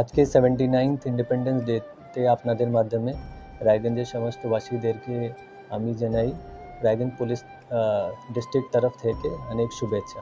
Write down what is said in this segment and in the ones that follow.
আজকে seventy ninth independence ডেতে আপনাদের মাধ্যমে রায়গঞ্জের সমস্ত বাসীদেরকে আমি জানাই রায়গঞ্জ পুলিশ ডিস্ট্রিক্ট তরফ থেকে অনেক শুভেচ্ছা।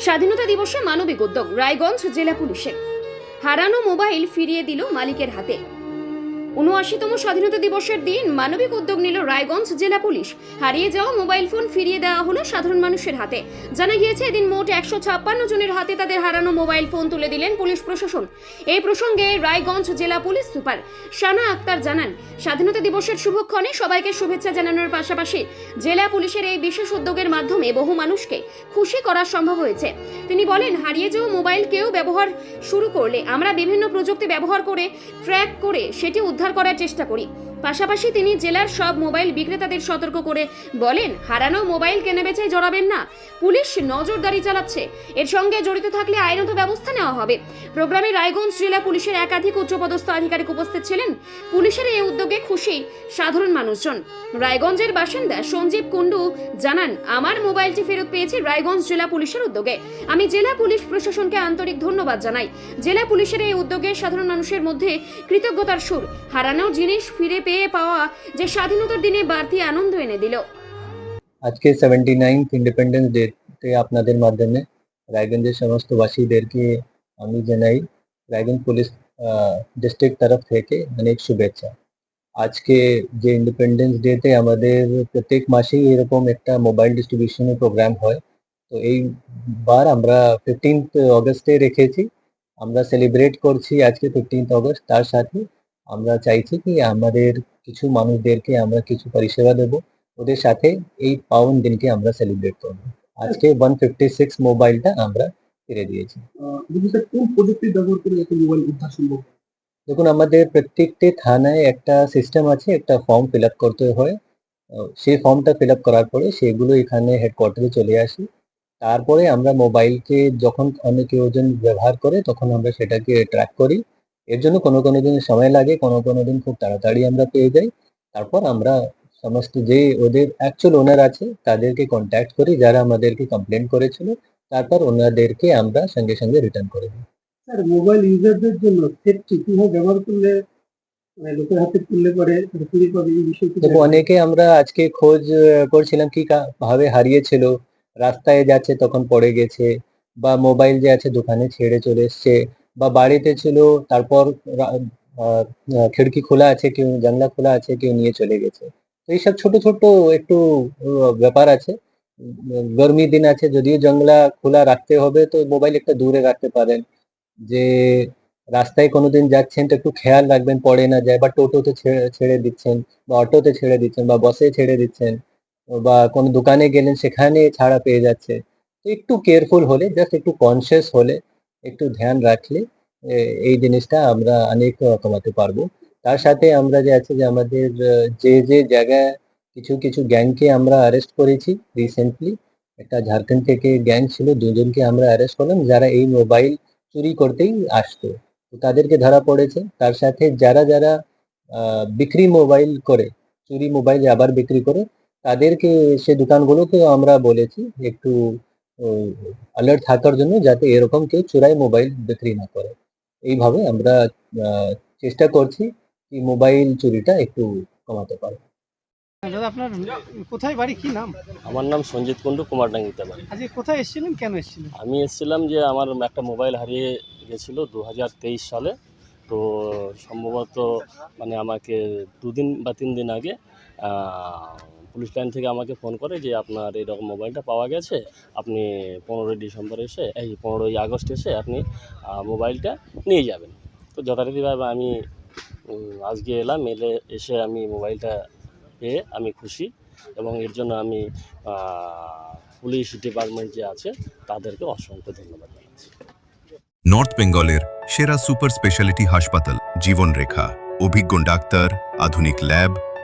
স্বাধীনতা দিবসে মানবিক উদ্যোগ রায়গঞ্জ জেলা পুলিশের। হারানো মোবাইল ফিরিয়ে দিল মালিকের হাতে। উনআশিতম স্বাধীনতা দিবসের দিন মানবিক উদ্যোগ নিল রায়গঞ্জ জেলা পুলিশ। হারিয়ে যাওয়া মোবাইল ফোন ফিরিয়ে দেওয়া হলো সাধারণ মানুষের হাতে। জানা গিয়েছে, এদিন মোট একশো ছাপ্পান্ন জনের হাতে তাদের হারানো মোবাইল ফোন তুলে দিলেন পুলিশ প্রশাসন। এই প্রসঙ্গে রায়গঞ্জ জেলা পুলিশ সুপার শানা আক্তার জানান, স্বাধীনতা দিবসের শুভক্ষণে সবাইকে শুভেচ্ছা জানানোর পাশাপাশি জেলা পুলিশের এই বিশেষ উদ্যোগের মাধ্যমে বহু মানুষকে খুশি করা সম্ভব হয়েছে। তিনি বলেন, হারিয়ে যাওয়া মোবাইল কেউ ব্যবহার শুরু করলে, আমরা বিভিন্ন প্রযুক্তি ব্যবহার করে, ট্র্যাক করে সেটি উদ্ধার করার চেষ্টা করি। পাশাপাশি তিনি জেলার সব মোবাইল বিক্রেতাদের সতর্ক করে বলেন, হারানো মোবাইল কেনাবেচায় জড়াবেন না। পুলিশ নজরদারি চালাচ্ছে। এর সঙ্গে জড়িত থাকলে আইনত ব্যবস্থা নেওয়া হবে। প্রোগ্রামে রায়গঞ্জ জেলা পুলিশের একাধিক উচ্চপদস্থ আধিকারিক উপস্থিত ছিলেন। পুলিশের এই উদ্যোগে খুশি সাধারণ মানুষজন। রায়গঞ্জের বাসিন্দা সঞ্জীব কুণ্ডু জানান, আমার মোবাইলটি ফেরত পেয়েছি রায়গঞ্জ জেলা পুলিশের উদ্যোগে। আমি জেলা পুলিশ প্রশাসনকে আন্তরিক ধন্যবাদ জানাই। জেলা পুলিশের এই উদ্যোগে সাধারণ মানুষের মধ্যে কৃতজ্ঞতার সুর। হারানো জিনিস ফিরে পেয়ে পাওয়া যে স্বাধীনতার দিনে বাড়তি আনন্দ এনে দিল। আজকে সেভেন্টি নাইনথ ইন্ডিপেন্ডেন্স ডেতে আপনাদের মাধ্যমে রায়গঞ্জের সমস্ত বাসীদেরকে আমি জানাই, রায়গঞ্জ পুলিশ ডিস্ট্রিক্ট তরফ থেকে অনেক শুভেচ্ছা। আজকে যে ইন্ডিপেন্ডেন্স ডেতে আমাদের প্রত্যেক মাসেই এরকম একটা মোবাইল ডিস্ট্রিবিউশনের প্রোগ্রাম হয়, তো এই বার আমরা ফিফটিন্থ অগস্টে রেখেছি। আমরা সেলিব্রেট করছি আজকে ফিফটিন্থ অগস্ট তার সাথে আমরা চাইছি কি আমাদের কিছু মানুষদেরকে আমরা কিছু পরিষেবা দেবো। ওদের সাথে এই পাউন দিনকে আমরা সেলিব্রেট করব। আজকে ওয়ান ফিফটি সিক্স মোবাইলটা আমরা ফিরে দিয়েছি। কোন প্রযুক্তি ব্যবহার করে এত মোবাইল উদ্ধার সম্ভব? দেখুন আমাদের প্রত্যেকটি থানায় একটা সিস্টেম আছে একটা ফর্ম ফিল আপ করতে হয়। সেই ফর্মটা ফিল আপ করার পরে সেগুলো এখানে হেডকোয়ার্টারে চলে আসে। তারপরে আমরা মোবাইলকে যখন অনেক কেউজন ব্যবহার করে তখন আমরা সেটাকে ট্র্যাক করি। এর জন্য কোনো কোনো দিন সময় লাগে কোনো কোনো দিন খুব তাড়াতাড়ি আমরা পেয়ে যাই। তারপর আমরা সমস্ত যে ওদের অ্যাকচুয়াল ওনার আছে তাদেরকে কন্ট্যাক্ট করি যারা আমাদেরকে কমপ্লেন করেছিল তারপর ওনাদেরকে আমরা সঙ্গে সঙ্গে রিটার্ন করে দিই। স্যার মোবাইল ইউজারদের জন্য সেফটি কীভাবে ব্যবহার করলে মানে লোকের হাতে তুললে পরে চুরি পাবে এই বিষয়টি দেখো অনেকে আমরা আজকে খোঁজ করছিলাম কি কা- ভাবে হারিয়েছিল রাস্তায় যাচ্ছে তখন পড়ে গেছে বা মোবাইল যে আছে দোকানে ছেড়ে চলে এসছে বা বাড়িতে ছিল, তারপর খিড়কি খোলা আছে, কেউ জানলা খোলা আছে, কেউ নিয়ে চলে গেছে। তো এইসব ছোট ছোট একটু ব্যাপার আছে। গরমি দিন আছে, যদিও জানলা খোলা রাখতে হবে, তো মোবাইল একটা দূরে রাখতে পারেন। যে রাস্তায় কোনোদিন যাচ্ছেন, তো একটু খেয়াল রাখবেন, পড়ে না যায়, বা টোটোতে ছেড়ে ছেড়ে দিচ্ছেন, বা অটোতে ছেড়ে দিচ্ছেন, বা বসে ছেড়ে দিচ্ছেন, বা কোনো দোকানে গেলেন, সেখানে ছাড়া পেয়ে যাচ্ছে। তো একটু কেয়ারফুল হলে জাস্ট একটু কনসিয়াস হলে একটু ধ্যান রাখলে এই জিনিসটা আমরা অনেক কমাতে পারব। তার সাথে আমরা যে আছে যে আমাদের যে যে জায়গায় কিছু কিছু গ্যাংকে আমরা অ্যারেস্ট করেছি রিসেন্টলি একটা ঝাড়খণ্ড থেকে গ্যাং ছিল, দুজনকে আমরা অ্যারেস্ট করলাম, যারা এই মোবাইল চুরি করতেই আসতো। তাদেরকে ধরা পড়েছে। তার সাথে যারা যারা বিক্রি মোবাইল করে, চুরি মোবাইল আবার বিক্রি করে, তাদেরকে সে দোকানগুলোকেও আমরা বলেছি একটু অ্যালার্ট থাকার জন্য যাতে এরকম কেউ চোরাই মোবাইল বিক্রি না করে। এইভাবে আমরা চেষ্টা করছি কি মোবাইল চুরিটা একটু কমাতে পারব দাদা আপনার কোথায় বাড়ি? কি নাম? আমার নাম সঞ্জিত কুণ্ডু কুমারডাঙ্গিতে বাড়ি আজকে কোথায় এসেছিলেন? কেন এসেছিলেন? আমি এসেছিলাম যে আমার একটা মোবাইল হারিয়ে গেছিল দু হাজার তেইশ সালে। তো সম্ভবত মানে আমাকে দুদিন বা তিন দিন আগে পুলিশ লাইন থেকে আমাকে ফোন করে যে আপনার এরকম মোবাইলটা পাওয়া গেছে। আপনি পনেরোই ডিসেম্বর এসে, এই পনেরোই আগস্ট এসে আপনি মোবাইলটা নিয়ে যাবেন। তো যথারীতিভাবে আমি আজকে এলাম, এলে এসে আমি মোবাইলটা পেয়ে আমি খুশি এবং এর জন্য আমি পুলিশ ডিপার্টমেন্ট যে আছে, তাদেরকে অসংখ্য ধন্যবাদ জানাচ্ছি। নর্থ বেঙ্গলের সেরা সুপার স্পেশালিটি হাসপাতাল, জীবনরেখা। অভিজ্ঞ ডাক্তার, আধুনিক lab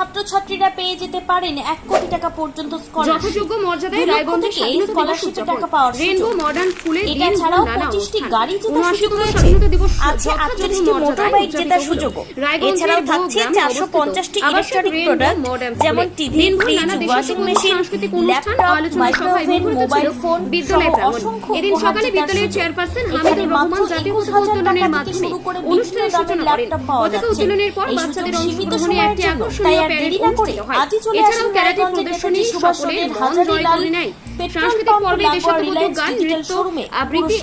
ছাত্রছাত্রীরা পেয়ে যেতে পারেন এক কোটি টাকা পর্যন্ত যথাযোগ্য মর্যাদায় রায়গঞ্জের স্কলারশিপের টাকা পাওয়ার রেনবো মডার্ন স্কুলে এটা ছাড়াও নানা 25টি অনুষ্ঠান। গাড়ি জেতার সুযোগ রয়েছে। আছে যথাযোগ্য 48টি মর্যাদায় মোটরবাইক জেতার। রায়গঞ্জের এছাড়াও থাকছে 450টি অবস্থিত ইলেকট্রনিক প্রোডাক্ট যেমন TV, fridge, washing machine, laptop, micro oven, mobile phone বিদ্যালয় অসংখ্য এদিন সকালে বিদ্যালয়ের চেয়ারপারসন হামিদুর রহমান জাতীয় পতাকা উত্তোলনের মাধ্যমে অনুষ্ঠানের সূচনা করেন। পতাকা উত্তোলনের পর বাচ্চাদের অংশগ্রহণে একটি আকর্ষণীয় প্যারেড অনুষ্ঠিত হয়। এছাড়াও ক্যারাটে প্রদর্শনী সকলের মন জয় করে নেয় সাংস্কৃতিক পর্বে দেশাত্মবোধক গান নৃত্য আবৃত্তি